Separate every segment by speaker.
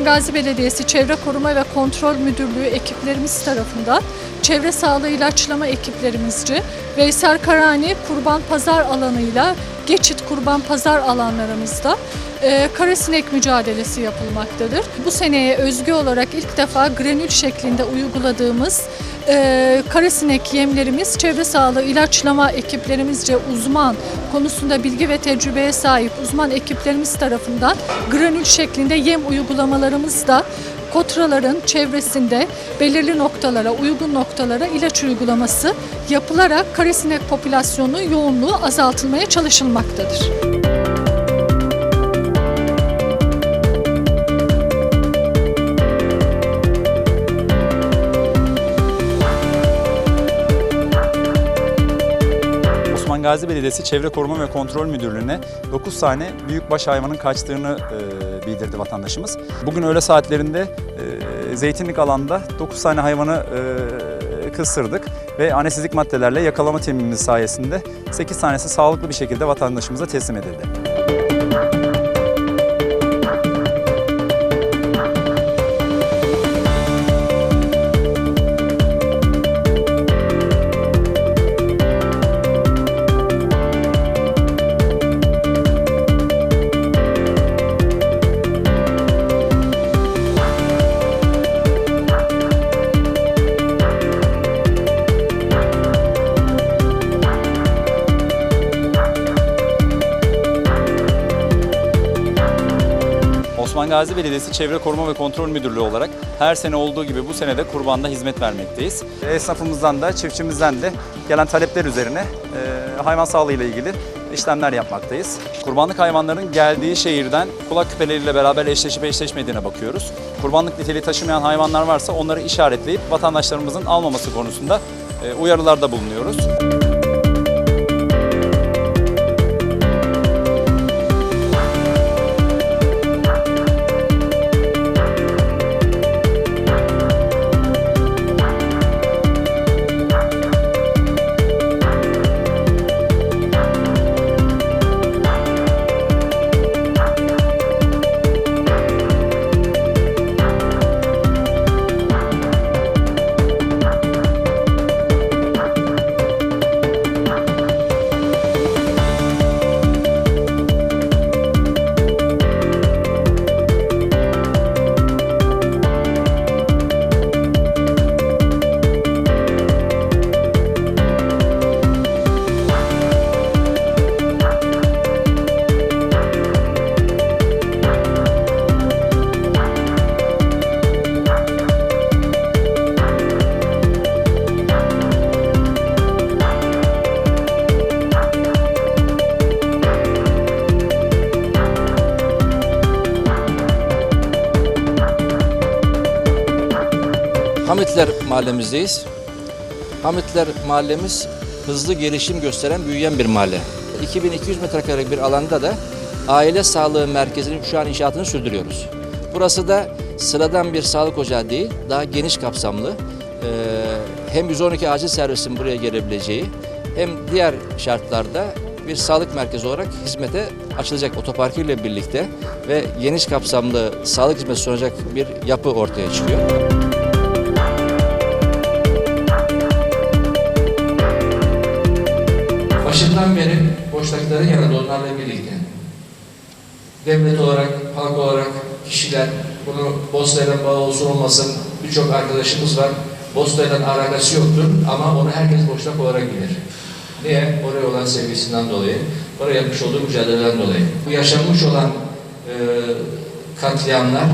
Speaker 1: Osman Gazi Belediyesi Çevre Koruma ve Kontrol Müdürlüğü ekiplerimiz tarafından çevre sağlığı ilaçlama ekiplerimizce Veysel Karani kurban pazar alanıyla geçit kurban pazar alanlarımızda e, karasinek mücadelesi yapılmaktadır. Bu seneye özgü olarak ilk defa granül şeklinde uyguladığımız e, karasinek yemlerimiz çevre sağlığı ilaçlama ekiplerimizce uzman konusunda bilgi ve tecrübeye sahip uzman ekiplerimiz tarafından granül şeklinde yem uygulamalarımız da kotraların çevresinde belirli noktalara, uygun noktalara ilaç uygulaması yapılarak karasinek popülasyonu yoğunluğu azaltılmaya çalışılmaktadır.
Speaker 2: Gazi Belediyesi Çevre Koruma ve Kontrol Müdürlüğü'ne 9 tane büyükbaş hayvanın kaçtığını e, bildirdi vatandaşımız. Bugün öğle saatlerinde e, zeytinlik alanda 9 tane hayvanı e, kısırdık ve anestezlik maddelerle yakalama temimimiz sayesinde 8 tanesi sağlıklı bir şekilde vatandaşımıza teslim edildi. Gazi Belediyesi Çevre Koruma ve Kontrol Müdürlüğü olarak her sene olduğu gibi bu sene de kurbanda hizmet vermekteyiz. Esnafımızdan da çiftçimizden de gelen talepler üzerine e, hayvan sağlığı ile ilgili işlemler yapmaktayız. Kurbanlık hayvanların geldiği şehirden kulak küpeleriyle beraber eşleşip eşleşmediğine bakıyoruz. Kurbanlık niteliği taşımayan hayvanlar varsa onları işaretleyip vatandaşlarımızın almaması konusunda e, uyarılarda bulunuyoruz.
Speaker 3: Hamitler mahallemizdeyiz. Hamitler mahallemiz hızlı gelişim gösteren, büyüyen bir mahalle. 2200 metrekarelik bir alanda da aile sağlığı merkezinin şu an inşaatını sürdürüyoruz. Burası da sıradan bir sağlık ocağı değil, daha geniş kapsamlı. Ee, hem 112 acil servisin buraya gelebileceği hem diğer şartlarda bir sağlık merkezi olarak hizmete açılacak otoparkıyla birlikte ve geniş kapsamlı sağlık hizmeti sunacak bir yapı ortaya çıkıyor. Başından beri boşlukların yanında onlarla birlikte devlet olarak, halk olarak, kişiler, bunu Bosna'yla bağlı olsun olmasın birçok arkadaşımız var. Bosna'yla alakası yoktur ama onu herkes boşnak olarak bilir. Niye? Oraya olan sevgisinden dolayı, oraya yapmış olduğu mücadeleden dolayı. Bu yaşanmış olan e, katliamlar,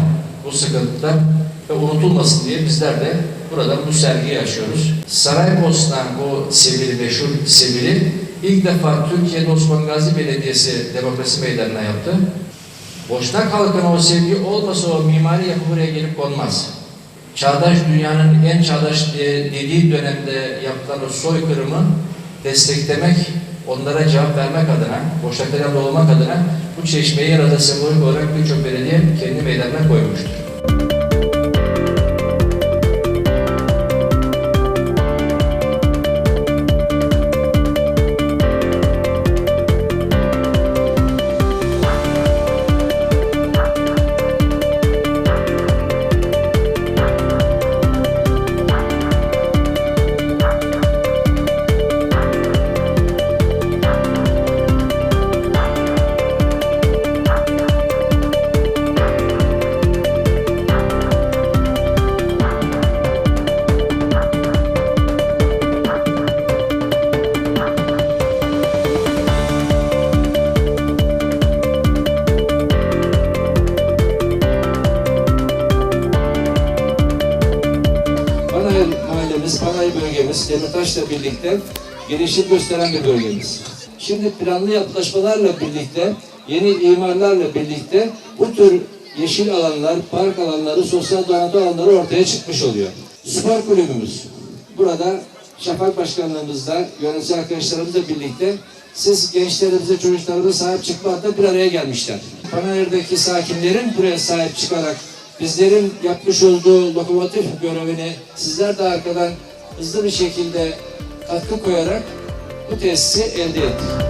Speaker 3: bu sıkıntılar ve unutulmasın diye bizler de burada bu sergiyi açıyoruz. Saraybosna bu sevili, meşhur sevili ilk defa Türkiye'de Osman Gazi Belediyesi Demokrasi Meydanı'na yaptı. Boşnak halkına o sevgi olmasa o mimari yapı buraya gelip konmaz. Çağdaş dünyanın en çağdaş de- dediği dönemde yapılan o soykırımı desteklemek, onlara cevap vermek adına, yanında olmak adına bu çeşmeyi yarada sembolik olarak birçok belediye kendi meydanına koymuştur. Revaçla birlikte gelişim gösteren bir bölgemiz. Şimdi planlı yapılaşmalarla birlikte, yeni imarlarla birlikte bu tür yeşil alanlar, park alanları, sosyal donatı alanları ortaya çıkmış oluyor. Spor kulübümüz. Burada Şafak Başkanlığımızda, yönetici arkadaşlarımızla birlikte siz gençlerimize, çocuklarımıza sahip çıkma adına bir araya gelmişler. Panayır'daki sakinlerin buraya sahip çıkarak bizlerin yapmış olduğu lokomotif görevini sizler de arkadan hızlı bir şekilde katkı koyarak bu tesisi elde ettik.